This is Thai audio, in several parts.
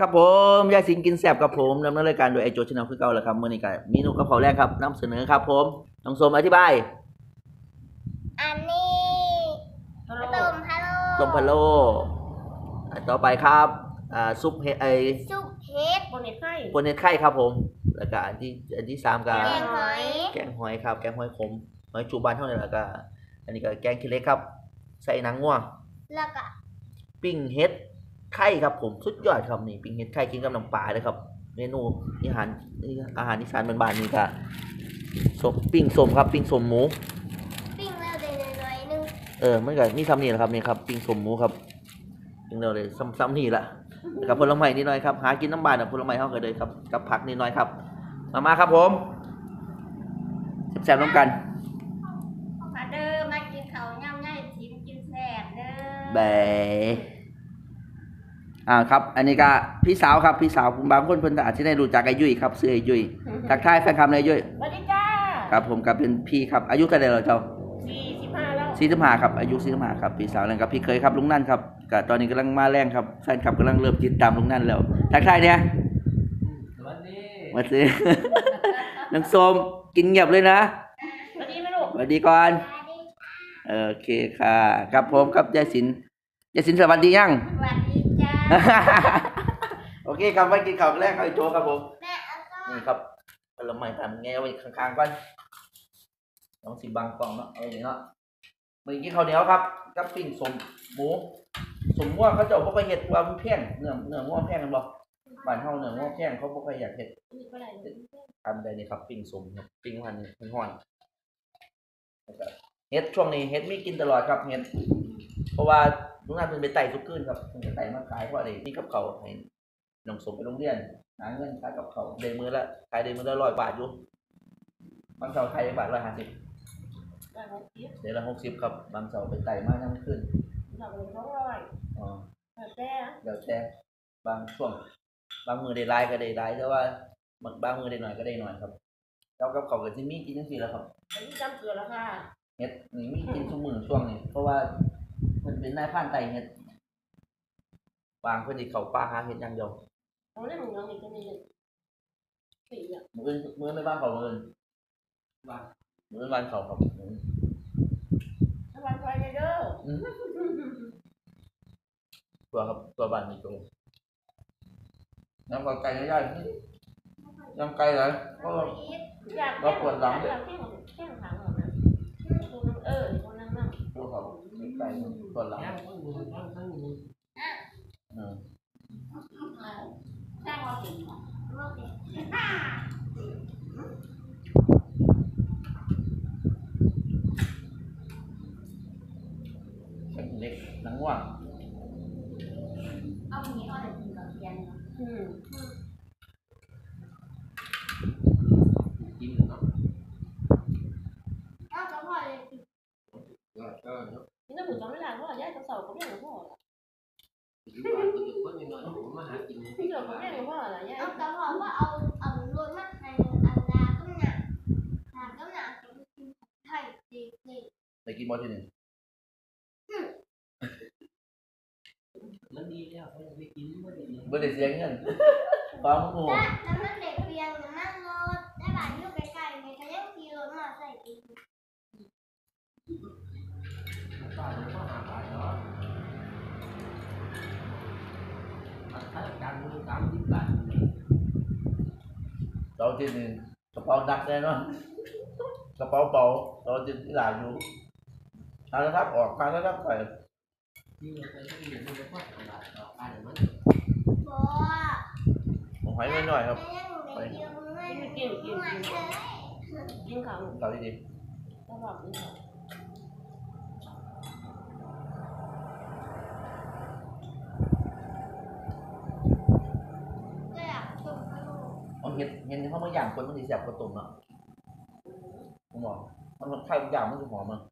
ครับผมยายสิงกินแสบครับผมดำเนินรายการโดยไอโจชแนลคือเก่าแหละครับมื่อนี้ก็เมนูกะเพราแรกครับนำเสนอครับผมน้องสมอธิบายอันนี้ต้มฮัลโหลต้มพะโล้อ่าต่อไปครับอ่าซุปเห็ดไอซุปเห็ดบนเน็ตไข่ปนเห็ดไข่ครับผมแล้วก็อันที่อันที่สามก็แกงหอยแกงหอยครับแกงหอยขมหอยจูบานเท่านั้นแล้วก็อันนี้ก็แกงขี้เหล็กครับ ใส่หนังง่วงแล้วก็ปิ้งเห็ด ไข่ครับผมสุดยอดครับนี่ปิ้งเห็ดไข่กินกับน้ำปลาเลยครับ เมนูอาหารอาหารอีสานบ้านๆนี่ก็สมปิ้งสมครับ ปิ้งสมหมู ปิ้งแล้วเดี๋ยวหน่อยๆนึงเออมันก็มีซ้ำนี่แหละครับนี่ครับ ปิ้งสมหมูครับปิ้งเดียวเลยซ้ำซ้ำนี่ละแล้วกับผลไม้นิดหน่อยครับหากินน้ำบานกับผลไม้เท่ากันเลยครับกับผักนิดหน่อยครับ มามาครับผมแซ่บๆน้ำกันมาเด้อมากินข้าวย่ำย่ายทิมกินแซ่บเด้อแบ อ่าครับอันนี้ก็พี่สาวครับพี่สาวบางคนเพิ่นอาจจะได้รู้จักไอ้ยุ้ยครับซื้อไอ้ยุ้ยทักทายแฟนคลับเลยยุ้ยสวัสดีจ้าครับผมกับเป็นพี่ครับอายุเท่าไหร่แล้วเจ้าสี่สิบห้าแล้วสี่สิบห้าครับอายุสี่สิบห้าครับพี่สาวนั่นครับพี่เคยครับลุงนั่นครับก็ตอนนี้กำลังมาแรงครับแฟนคลับกำลังเริ่มติดตามลุงนั่นแล้วทักทายเนี่ยวันนี้มาซื้อ น้องส้มกินเงียบเลยนะสวัสดีไหมลูกสวัสดีก่อนโอเคค่ะครับผมครับยายสินยายสินสวัสดียังสวัสดีจ้า โอเคครับไปกินข้าวแรกข้าวโจ๊กครับผมแม่เอาก็นี่ครับผลไม้ทำไงเอาไว้ข้างๆก่อนน้องสิบังกล่องเนาะเอาอย่างนี้เนาะเมื่อกี้ข้าวเหนียวครับกับปิ้งสมหมูสมม่วงเขาจะเอาพวกไปเห็ดว่ามันแพงเนื้อเนื้อม่วงแพงกันบ่บ้านเฮาเนื้อม่วงแพงเขาบ่ค่อยอยากเห็ดมีก็ได้เลยทำได้นี่ครับปิ้งสมครับปิ้งวันนี้มันฮ้อนแล้วก็เห็ดช่วงนี้เห็ดมีกินตลอดครับเห็ดเพราะว่า ลุงนันเป็นไปไต่ทุกคืนครับเป็นไปไต่มาขายเพราะอะไรนี่กับเขาวให้น้องสมไปโรงเรียนหาเงินขายกับเขาวเดมือละขายเดมือละร้อยบาทอยู่บางเสาร์ขายได้บาทร้อยห้าสิบได้หกสิบเดือนละหกสิบครับบางเสาร์ไปไต่มาทั้งคืนหนักเลยสองร้อยอ๋อแต่เดี๋ยวแต่บางช่วงบางมือได้หลายก็ได้หลายแต่ว่าบางบางมือได้หน่อยก็ได้หน่อยครับแล้วกับเขาวก็จะมีกินทั้งสี่แล้วครับอันนี้จำเกลือแล้วค่ะเฮ็ดนี่มีกินทุกมื้อช่วงนี้เพราะว่า มันเป็นนายพรานไต่เฮ็ดวางเพิ่นสิเข้าป่าหาเฮ็ดอย่างเดียวเอาเรื่องหนึ่งยังอีกตัวนี้สี่อะมื้ออื่นมื้อไม่บ้านเขามื้ออื่นบ้านมื้ออื่นบ้านเขาครับอืมสบายใจเด้อตัวครับตัวบ้านมีตัวน้ำไก่ย่อยๆน้ำไก่เหรอก็อยากแข้งหลังแข้งแข้งหลังเหรอนะตัวนึง เออตัวนึงนั่ง ตัวเขาไก่ตัวหลัง ย่างทั้งหมูย่างทั้งหมู อืม สร้างว่าเป็นว่าเป็น เป็นเล็กหนังว่าง ได้กินบ่ทีหนึงมันดีแล้วเขาจะไปกินไม่ได้กินบ่ได้เสียเงินฟังหมู่แต่แล้วมันเด็กเพียงนั่งร ถได้บ้านอยู่ใกล้ๆเนี่ยเขายังขี่รถมาใส่กินป้าก็หาปลาเนาะถ้าการมือสามาทางแลายอยู่ทางระดับออกทางระดับไปที่เราไปที่อื่นมันก็พอตลาดต่อไปมันบ่ผมให้หน่อยครับไม่ยังเด็กเดียวมึงไม่กินกินไม่กินกินข้าวเราดีตลอดนี่ก็อยากชมเขาลูกๆเห็ดเห็ดเขาบางอย่างคนมันสิแซ่บกว่าต้มเนาะผมบอกมันมันไข่บางอย่างมันสิหอมมันชมลูกว่าให้ใช้เป็นแค่อย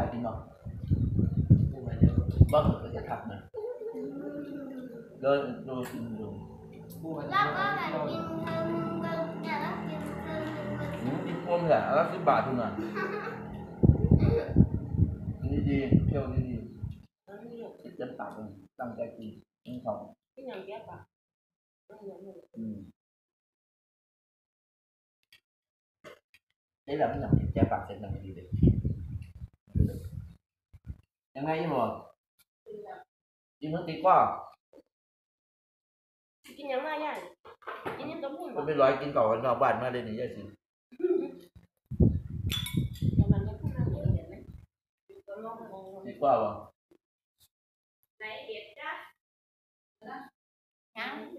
ากกินเนาะผู้มาเยอะบ้างก็จะทักนะเดินดูกินดูผู้มาเยแล้วก็แบบกินเติมเติมเนี่ยแล้วกินเติมอืมกินพวมเนี่ยแล้วสิบบาททุนน่ะกินดีเที่ยวดีแล้วนี่ๆเต็มปากเลยตั้งใจกินกินของที่ยังแก้ปะไม่เหมือนเลยอืมได้แบบนี้หนังสร็จหนังดีเลยยังไงยี่หมอยิ่งมันติดว่ากินยังมาย่างกินยังต้มหุ่นมับ่นเป็นร้อยกินเก่ากอกบ้านมาเลยนี่ยายสิแต่มันไม่พูดอะไรเลยไหมก็ลองมองติดว่าวะในเด็ดจ้ะยังเ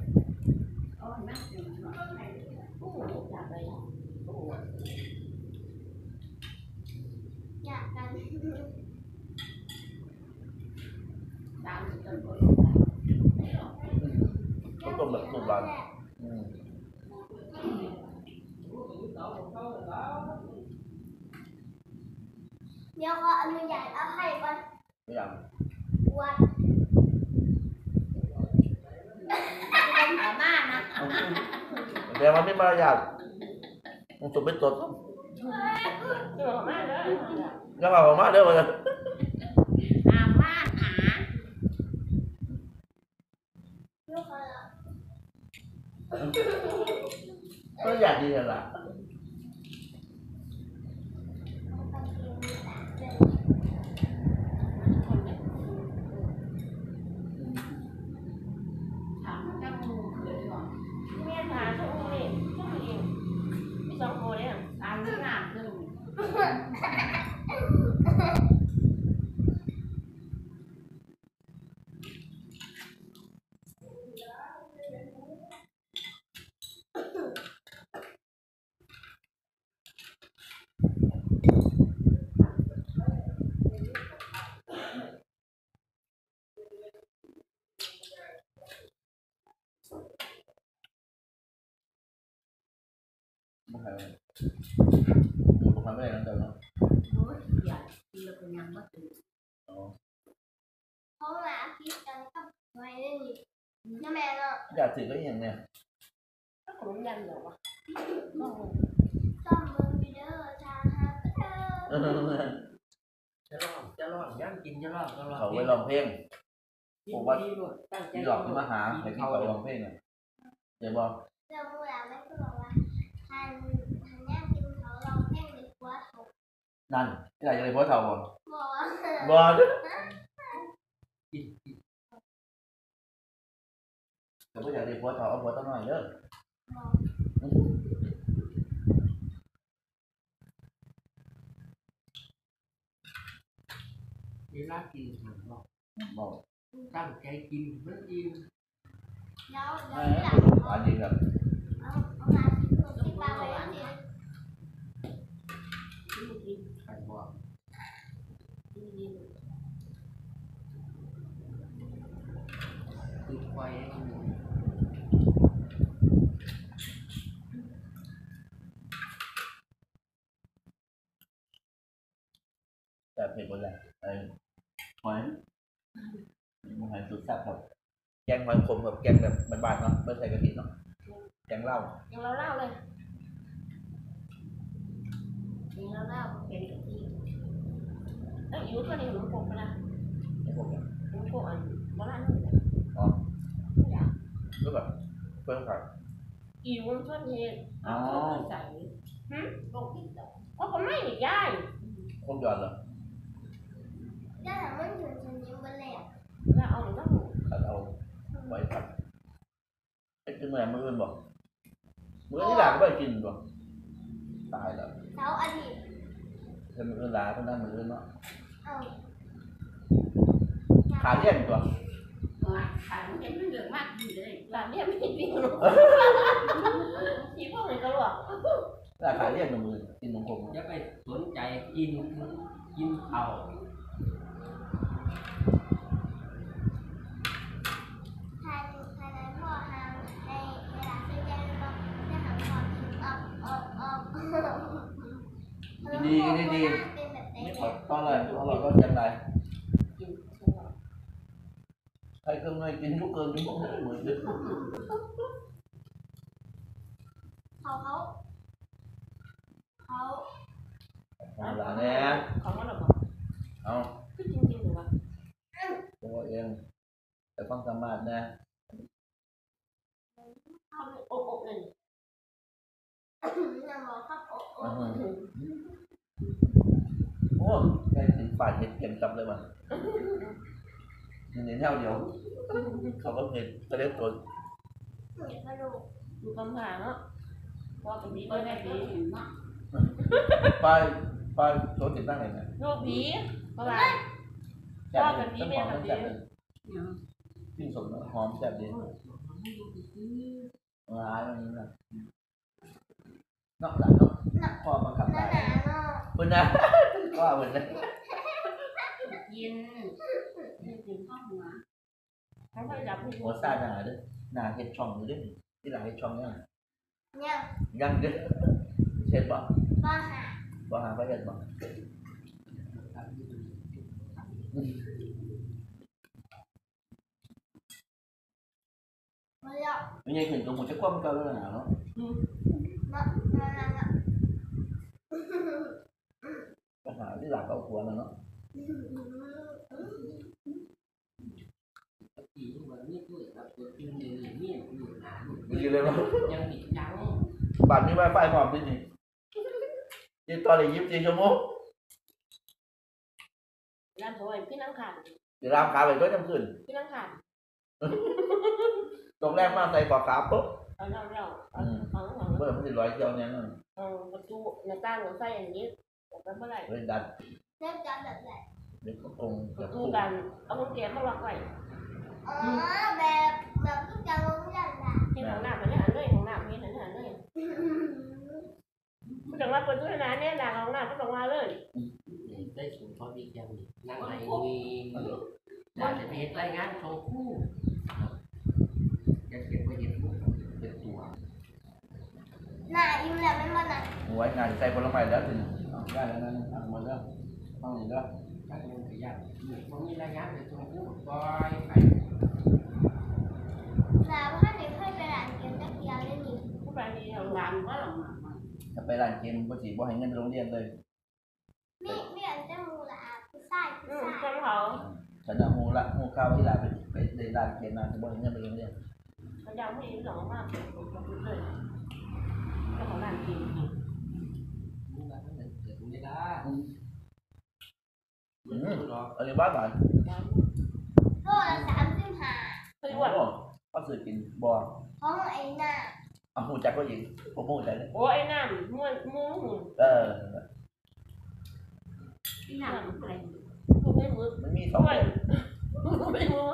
อยากไปโอ้อยากกัน ตามจนคน ก็ต้มแบบสุกร้อนอืม เดี๋ยวขออนุญาตเอาให้ก่อน ทุกอย่าง วัด เดี๋ยวมันไม่มารยาทมันสุดเป็นตัวต้มเจอมาเลยยังเอาออกมาเด้อมันลูกเขาละก็อยากดีนั่นแหละ เมียถามช่วงนี้ช่วงนี้มีสองคนเนี่ยตามที่งานเรื่อง ไม่ใช่ดูตรงนั้นไม่ได้นั่นเดียวเนาะเขาหมาพิษกันกับไว้ได้นี่น้าแม่เนาะอยากถือก็อย่างเนี้ยก็ขนมยันเหรอวะซ่อมมือวิดีโอทา นั่นที่ไหนจะเลยพ่อเท่าบ่บอกว่าบ่เด้อกินกินแต่ไม่อยากได้พ่อเท่าเกินกินคือควายให้กินแต่เผ็ดหมดแหละไอ้หอยมันหอยสุด แซ่บครับแกงหอยขมกับแกงแบบบ้านๆเนาะไม่ใส่กะทิเนาะแกงเหล้ายังเราเล่าเลยยังเราเล่าเป็นกะทิเอ้ยอยู่ตัวนี้หนูโกงไปละไอ้พวกเนี้ยหนูโกงอันโบราณอ๋ออยากก็แบบเพิ่มผักอีวุ้นชวนเย็นอ๋อใส่ฮึลงที่ต่อเพราะคนไม่หนีย่ายครบยอดเหรอถ้าถามว่าถึงฉันยิ้มไปแล้วแล้วเอาหนูต้องขัดเอาไว้ผัดไอ้กินเมื่อไหร่มื้ออื่นบอกมื้อที่หลังก็ไปกินบอกตายแล้วเสาร์อาทิตย์ถ้ามื้ออื่นหลาก็นั่งมื้ออื่นเนาะเอา ขาเลี่ยนตัวขายมันเป็นเรื่องมากเลยหลาเนี่ยไม่ติดวิ่งหรอกทีพวกนี้ก็หรอกราคาเรียกหนึ่งหมื่นกินนมผงอย่าไปสนใจกินกินเอาทาน ทานนั้นพ่อทางในเวลาซื้อแจ้งก็จะหาความคิดออกออกออกเป็นแบบนี่ขอต้อง อะไรต้องเราก็เชียงรายกินใครเครื่องในกินทุกเกินทุกคนเหมือนเดิมเขาเขาเขาเอาละแน่ของมันหรอเอาคือจริงๆหรือว่าตัวเองแต่ความสามารถนะทำโอบๆเลยนางบอกครับโอ้โอ้อื้อหือโอ้แค่สิบบาทเห็ดเก็มจับเลยมันนี่เท่าเดียว เขาก็เห็นก็เรียกตัวเหมือนกระดูกดูคำถามเนาะว่าเป็นดีก็ได้ดีป้ายป้ายตัวติดตั้งไหนนะโรคผีเพราะว่าแซ่บเลยต้นหอมต้องแซ่บเลยปิ้งสมหอมแซ่บดีร้ายมันนี่นะ เนาะหลานเนาะพ่อมาขับหนาได้หนาเนาะเพิ่นนะก็เหมือนนะกินกินข้าวหัวเขาไปจับหัวซาหนาเด้อหนาเห็ดช่องอยู่เด้อที่หลังเห็ดช่องเนี่ยเนี่ยยังเด้อเห็ดบ่บ้าหาบ่หาบ่เห็ดบ่ไม่ยอมไม่ใช่ขึ้นตรงหัวจะคว่ำเก่าแล้วหนาเนาะ ก็หาที่หลังเอาหัวแล้วเนาะตีมันนี่ด้วยครับตัวกินเลยเนี่ยอยู่หนามันอยู่เลยว่ายังติดจังบัตรมีไวไฟพร้อมด้วยนี่ยี่ตอนเลยยี่สิบสี่ชั่วโมงร้านสวยพี่นั่งขาดเดี๋ยวรามขาไปก็ยังขึ้นพี่นั่งขาดตรงแรกมาใส่กว่าขาปุ๊บ เอาเราเราเอาเอาเอาเมื่อมันจะร้อยเที่ยวเนี่ยนั่นเอาประตูหน้าต่างเราใส่อย่างนี้แต่เมื่อไหร่เลยดัดเล่นกันแบบไหนเด็กก็ตรงปเกือบระตูตู้กันเอาคนแก่มาล็อกไว้อ๋อแบบแบบทุกอย่างลงยันละที่ของหน้ามันเนี่ยอันเลยของหน้ามีอันนั้นเลยมันจะมาเปิดตู้น้ำเนี่ยหน้าของหน้าก็ต้องมาเลยได้สูงพอดีจังนั่งไหนมีอยากจะไปเห็นรายงานโชว์คู่อยากเก็บไปเห็นเป็นตัว หน้าอิ่มแล้วไม่มาหนักหัวงานใส่ผลไม้แล้วถึงเอาได้แล้วนั่นเอาหมดแล้วเอาหมดแล้วการเงินขยันมันมีรายงานเป็นโชว์คู่บ่อยไปหน้าว่าเด็กเคยไปร้านเกมตะเกียบเลยนี่ผู้ชายที่ทำงานว่าหลังมาจะไปร้านเกมบ่สิบ่ให้เงินไปโรงเรียนเลยมีมีอันจะมูละอาผู้ชายอืผู้มชายคนเขาฉันเอาฮูละฮูข้าวที่ร้านไปไปในร้านเกมมาจะบ่ให้เงินไปโรงเรียนเขาจะไม่หลงมากผมก็พูดเลยเจ้าของร้านกินอืมมันหรอกอันนี้บ้านหวานโลละสามสิบห้าเคยว่าโอ้ก็ซื้อกินบ่ของไอ้หน้าเอาฮูจักก็ยิงผมฮู้จักเลยโอ้ไอ้น้ำม้วนม้วนหุ่นเออที่น้ำอะไรกูไม่มือมันมีสองไม่แบบไม่มือ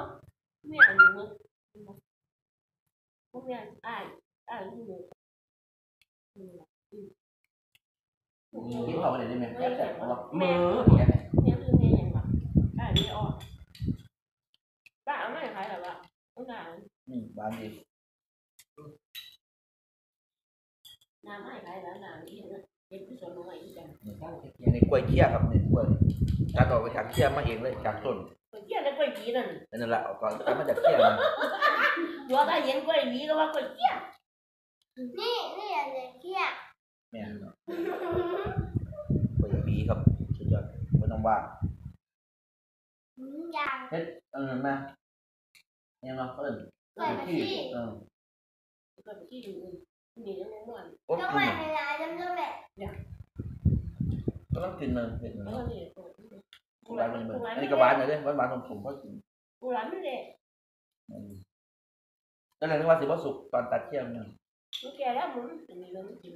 ไม่เอามือพวกเนี้ยอ่านอ่านมือ กินข้าวกันได้ไหมแซ่บแซ่บเอาวะมือเนี่ยคือเนี่ยอย่างแบบอ่านไม่ออกบ้าไม่ขายหรอวะต้องการอืมบ้านดีน้ำไม่ขายแล้วน้ำที่เป็นผู้ชมอะไรที่กันตั้งแต่อันนี้กล้วยเคี้ยครับนี่กล้วยตัดออกไปจากเคี้ยมาเองเลยจากต้นคนเกี้ยแล้วกล้วยผีนั่นนั่นแหละเอาก่อนตัดมาจากเคี้ยมันยัวได้เห็นกล้วยผีก็ว่ากล้วยเกี้ย นี่นี่อันเด็กเกี้ยแม่นเนาะกล้วยปีครับสุดยอดไม่ต้องว่าหืมยางเออมาเนี่ยเนาะเอิ้นกล้วยขี้เออกล้วยผีอื่นมีเรื่องม้วนโอ้ก็กิไม่นเวลาจำด้วยแม่ก็ต้องกินเลยเห็ดแล้วเนาะก็นี่กูร้านมันเหมือนอันนี้ก็หวานหน่อยเด้หวานหวานๆผมๆก็กินกูร้านนี่แหละอืมนั่นแหละนึกว่าสิบ่สุกตอนตัดเคี้ยมัน มันแก่แล้วมันมีเรื่องกิน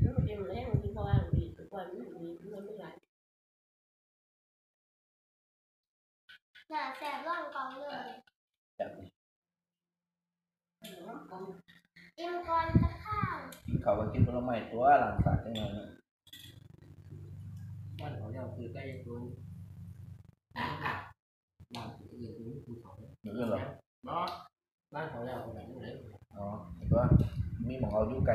แล้วมันกินมันให้มันกินเพราะว่ามันมีทุกวันมันมีเรื่องไม่หลายหน้าแสบร่องกองเลยแบบนี้อิ่มก่อนจะข้าวกินเขาวก็กินผลไม้ตัวหลานสาจังเลยนะบ้านของเราคือใกล้ตัวบ้านอื่นคือภูเขาเรื่องเหรอบ้านของเราเป็นแบบไหน อ๋อเห็นว่ามีหมองเอาอยู่ไกล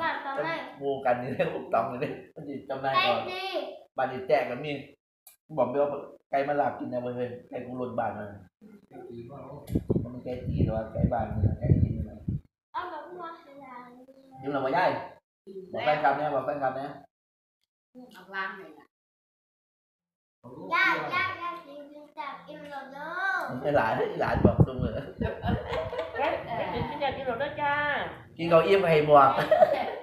บ้านตอนแรกหมูกันนี่เรื่องอุกตองเลยมันจะจำได้ไก่ก่อนดีบ้านนี้แจกกันมีบอกไปว่าไก่มาลาบกินนะเว้ยไก่กูหล่นบ้านมันปีว่ามันไม่ไก่ตีหรอกไก่บ้านมันไก่กินนะเอาแบบหัวขยายยิ้มเราไม่ได้บอกแฟนคลับเนี่ยบอกแฟนคลับเนี่ย เอาล่างเลยนะของลูกยากยากยากจริงจริงจับอิ่มโหลดเด้อมันเป็นหลานหลานบอกตรงเลยเอ๊ะ ไม่ถึงที่จะกินหรอกนะจ้ากินเขาวอิ่มให้หมวก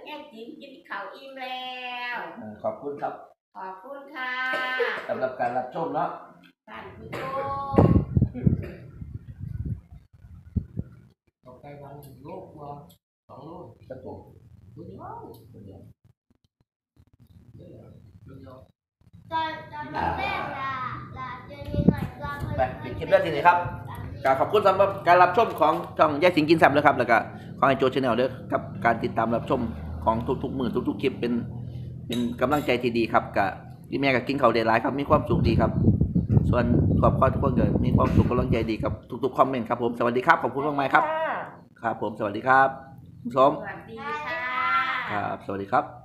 แง่จิ้มกินข้าวอิ่มแล้วอ่าขอบคุณครับ ขอบคุณค่ะสำหรับการรับชมเนาะท่านผู้ชมต่อไปวันลูกว่าสองลูกกระตุกลูกเดียวคนเดียวลูกเดียว ตอนตอนแรกล่ะล่ะเจอมีหน่อยก็เพิ่ไปปิดคลิปแล้วทีนี้ครับกขอบคุณสำหรับการรับชมของช่องแยกสิงกินแซมเลยครับ แล้วก็ของไอโจชาแนลด้วยกับการติดตามรับชมของทุกๆมือทุกๆคลิปเป็นเป็นกำลังใจที่ดีครับกับพี่แม่กับกินเขาวเดลไลครับมีความสุขดีครับ ส่วนครอบครัวทุกคนเกิดมีความสุขกำลังใจดีกับทุกๆคอมเมนต์ครับผมสวัสดีครับขอบคุณมากๆครับ ครับผมสวัสดีครับคุณผู้ชมสวัสดีได้ค่ะค่ะครับสวัสดีครับ